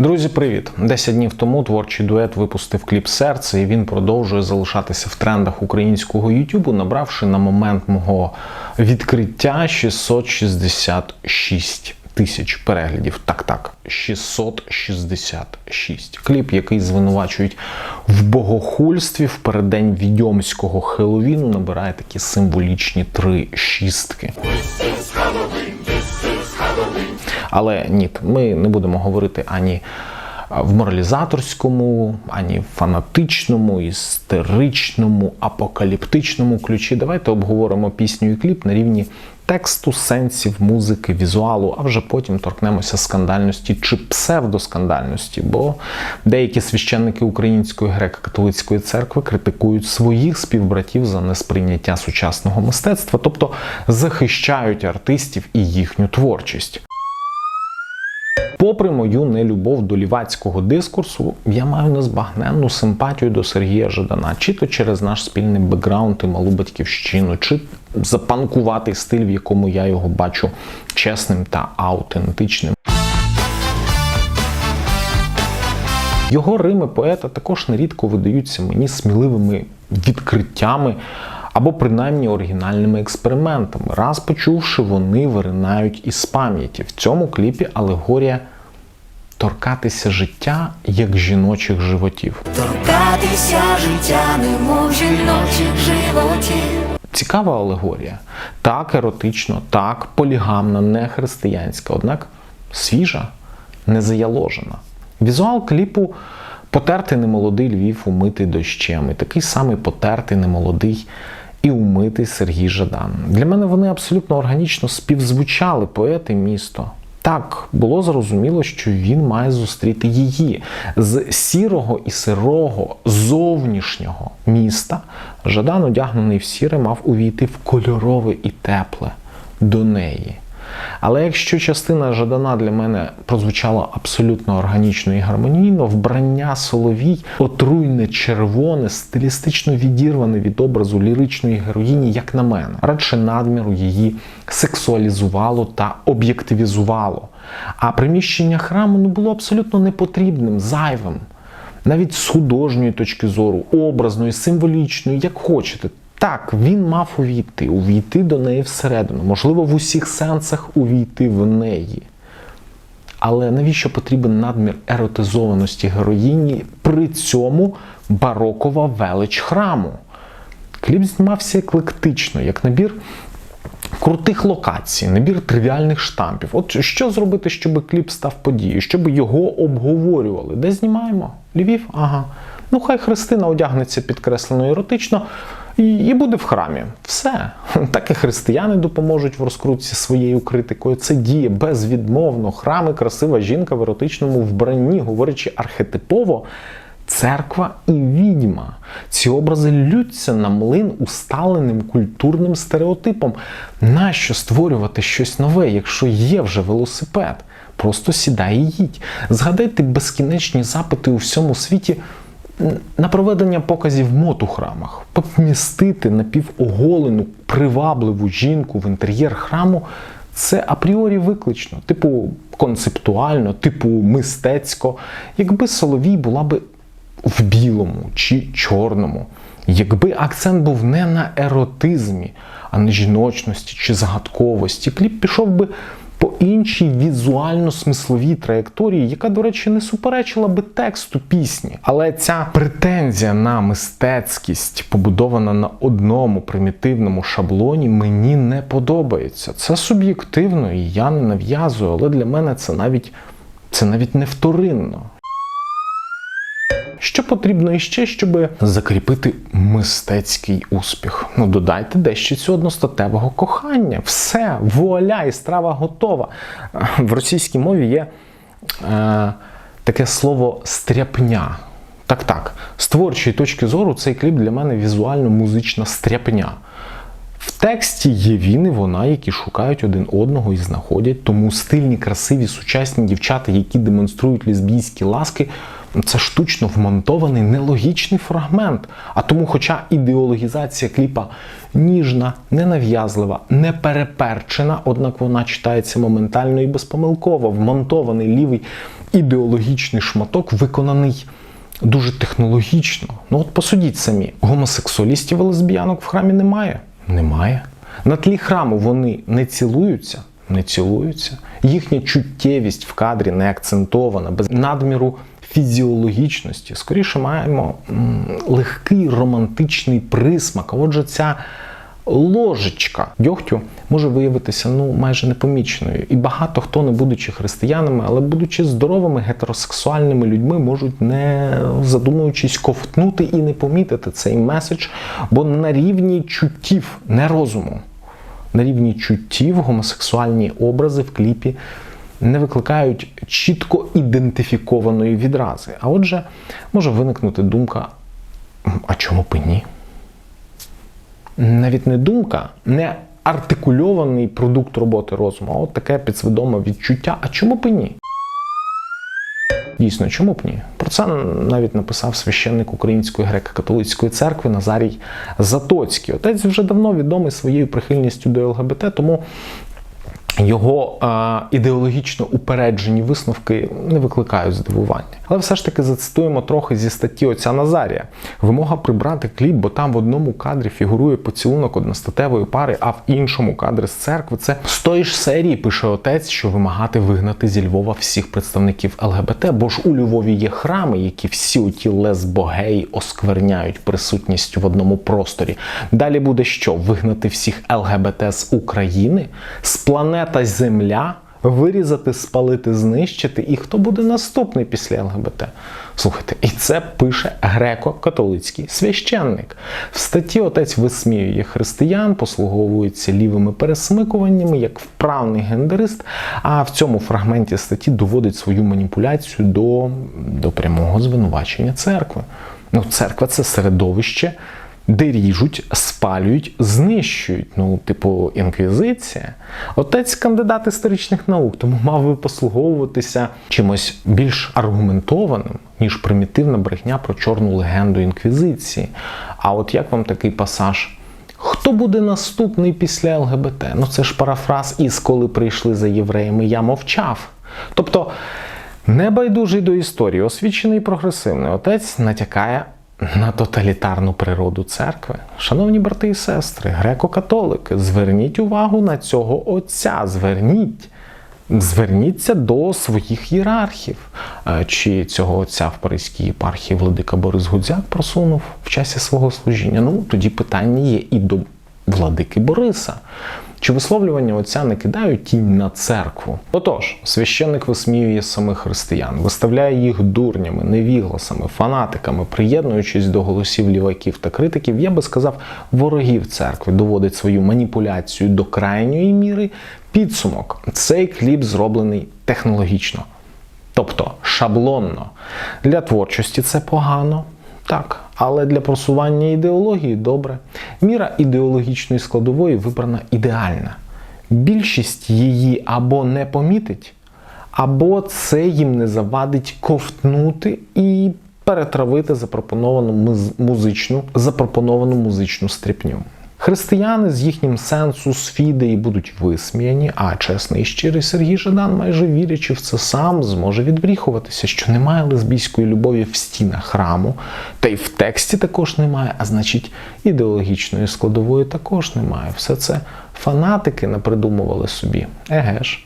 Друзі, привіт! Десять днів тому творчий дует випустив кліп серце, і він продовжує залишатися в трендах українського Ютубу, набравши на момент мого відкриття 666 тисяч переглядів. Так, так, 666. Кліп, який звинувачують в богохульстві в переддень відьомського Хеллоуіну, набирає такі символічні три шістки. Але ні, ми не будемо говорити ані в моралізаторському, ані в фанатичному, істеричному, апокаліптичному ключі. Давайте обговоримо пісню і кліп на рівні тексту, сенсів, музики, візуалу, а вже потім торкнемося скандальності чи псевдоскандальності, бо деякі священники Української греко-католицької церкви критикують своїх співбратів за несприйняття сучасного мистецтва, тобто захищають артистів і їхню творчість. Попри мою нелюбов до лівацького дискурсу, я маю незбагненну симпатію до Сергія Жадана, чи то через наш спільний бекграунд і малу батьківщину, чи запанкуватий стиль, в якому я його бачу чесним та аутентичним. Його рими поета також нерідко видаються мені сміливими відкриттями або принаймні оригінальними експериментами. Раз почувши, вони виринають із пам'яті. В цьому кліпі алегорія торкатися життя як жіночих животів. Торкатися життя, немов жіночих животів. Цікава алегорія. Так еротично, так полігамна, не християнська, однак свіжа, не заяложена. Візуал кліпу потертий немолодий Львів умитий дощем. І такий самий потертий немолодий і умитий Сергій Жадан. Для мене вони абсолютно органічно співзвучали поет і місто. Так, було зрозуміло, що він має зустріти її з сірого і сирого зовнішнього міста. Жадан, одягнений в сіре, мав увійти в кольорове і тепле до неї. Але якщо частина Жадана для мене прозвучала абсолютно органічно і гармонійно, вбрання Соловій, отруйне червоне, стилістично відірване від образу ліричної героїні, як на мене, радше надміру її сексуалізувало та об'єктивізувало. А приміщення храму ну, було абсолютно непотрібним, зайвим. Навіть з художньої точки зору, образної, символічної, як хочете. Так, він мав увійти, увійти до неї всередину, можливо, в усіх сенсах увійти в неї. Але навіщо потрібен надмір еротизованості героїні при цьому барокова велич храму? Кліп знімався еклектично, як набір крутих локацій, набір тривіальних штампів. От що зробити, щоб кліп став подією, щоб його обговорювали? Де знімаємо? Львів? Ага. Ну, хай Христина одягнеться підкреслено еротично і, і буде в храмі. Все. Так і християни допоможуть в розкрутці своєю критикою. Це діє безвідмовно. Храми, красива жінка в еротичному вбранні, говорячи архетипово. Церква і відьма. Ці образи лються на млин усталеним культурним стереотипом. Нащо створювати щось нове, якщо є вже велосипед? Просто сідай і їдь. Згадайте безкінечні запити у всьому світі на проведення показів мод у храмах, помістити напівоголену, привабливу жінку в інтер'єр храму. Це апріорі виклично, типу концептуально, типу мистецько, якби Соловій була би в білому чи чорному, якби акцент був не на еротизмі, а на жіночності чи загадковості, кліп пішов би по іншій візуально-смисловій траєкторії, яка, до речі, не суперечила би тексту пісні. Але ця претензія на мистецькість, побудована на одному примітивному шаблоні, мені не подобається. Це суб'єктивно, і я не нав'язую, але для мене це навіть це навіть не вторинно. Що потрібно іще, щоб закріпити мистецький успіх? Ну, додайте дещо цього одностатевого кохання. Все, вуаля, і страва готова. В російській мові є е, таке слово стряпня. Так, так, з творчої точки зору цей кліп для мене візуально-музична стряпня. В тексті є він і вона, які шукають один одного і знаходять. Тому стильні, красиві, сучасні дівчата, які демонструють лесбійські ласки, це штучно вмонтований нелогічний фрагмент. А тому, хоча ідеологізація кліпа ніжна, ненав'язлива, не переперчена, однак вона читається моментально і безпомилково. Вмонтований лівий ідеологічний шматок, виконаний дуже технологічно. Ну от посудіть самі, гомосексуалістів і лесбіянок в храмі немає. Немає. На тлі храму вони не цілуються, не цілуються. Їхня чуттєвість в кадрі не акцентована, без надміру фізіологічності. Скоріше маємо легкий романтичний присмак. Отже, ця ложечка дьогтю може виявитися ну майже непоміченою. І багато хто, не будучи християнами, але будучи здоровими гетеросексуальними людьми, можуть не задумуючись ковтнути і не помітити цей меседж, бо на рівні чуттів, не розуму, на рівні чуттів гомосексуальні образи в кліпі не викликають чітко ідентифікованої відрази. А отже, може виникнути думка: а чому б і ні? Навіть не думка, не артикульований продукт роботи розуму, а от таке підсвідоме відчуття. А чому б і ні? Дійсно, чому б ні? Про це навіть написав священник Української греко-католицької церкви Назарій Затоцький. Отець вже давно відомий своєю прихильністю до ЛГБТ, тому його е, ідеологічно упереджені висновки не викликають здивування. Але все ж таки зацитуємо трохи зі статті отця Назарія. Вимога прибрати кліп, бо там в одному кадрі фігурує поцілунок одностатевої пари, а в іншому кадри з церкви. Це з тої ж серії пише отець, що вимагати вигнати зі Львова всіх представників ЛГБТ, бо ж у Львові є храми, які всі оті лесбогеї оскверняють присутністю в одному просторі. Далі буде що? Вигнати всіх ЛГБТ з України, з планета Земля, вирізати, спалити, знищити. І хто буде наступний після ЛГБТ? Слухайте, і це пише греко-католицький священник. В статті отець висміює християн, послуговується лівими пересмикуваннями як вправний гендерист. А в цьому фрагменті статті доводить свою маніпуляцію до, до прямого звинувачення церкви. Ну, церква це середовище де ріжуть, спалюють, знищують. Ну, типу, інквізиція. Отець кандидат історичних наук, тому мав би послуговуватися чимось більш аргументованим, ніж примітивна брехня про чорну легенду інквізиції. А от як вам такий пасаж? Хто буде наступний після ЛГБТ? Ну це ж парафраз із коли прийшли за євреями, я мовчав. Тобто, небайдужий до історії, освічений прогресивний отець натякає на тоталітарну природу церкви. Шановні брати і сестри, греко-католики, зверніть увагу на цього отця. Зверніть. Зверніться до своїх ієрархів. Е, Чи цього отця в Паризькій єпархії владика Борис Гудзяк просунув в часі свого служіння? Ну, тоді питання є і до владики Бориса. Чи висловлювання отця не кидають тінь на церкву? Отож, священник висміює самих християн, виставляє їх дурнями, невігласами, фанатиками, приєднуючись до голосів ліваків та критиків, я би сказав, ворогів церкви, доводить свою маніпуляцію до крайньої міри. Підсумок: цей кліп зроблений технологічно, тобто шаблонно. Для творчості це погано. Так, але для просування ідеології добре. Міра ідеологічної складової вибрана ідеальна. Більшість її або не помітить, або це їм не завадить ковтнути і перетравити запропоновану музичну, запропоновану музичну стріпню. Християни з їхнім сенсус фідеї будуть висміяні, а чесний і щирий Сергій Жадан, майже вірячи в це сам, зможе відбріхуватися, що немає лесбійської любові в стінах храму, та й в тексті також немає, а значить, ідеологічної складової також немає. Все це фанатики напридумували собі. Еге ж.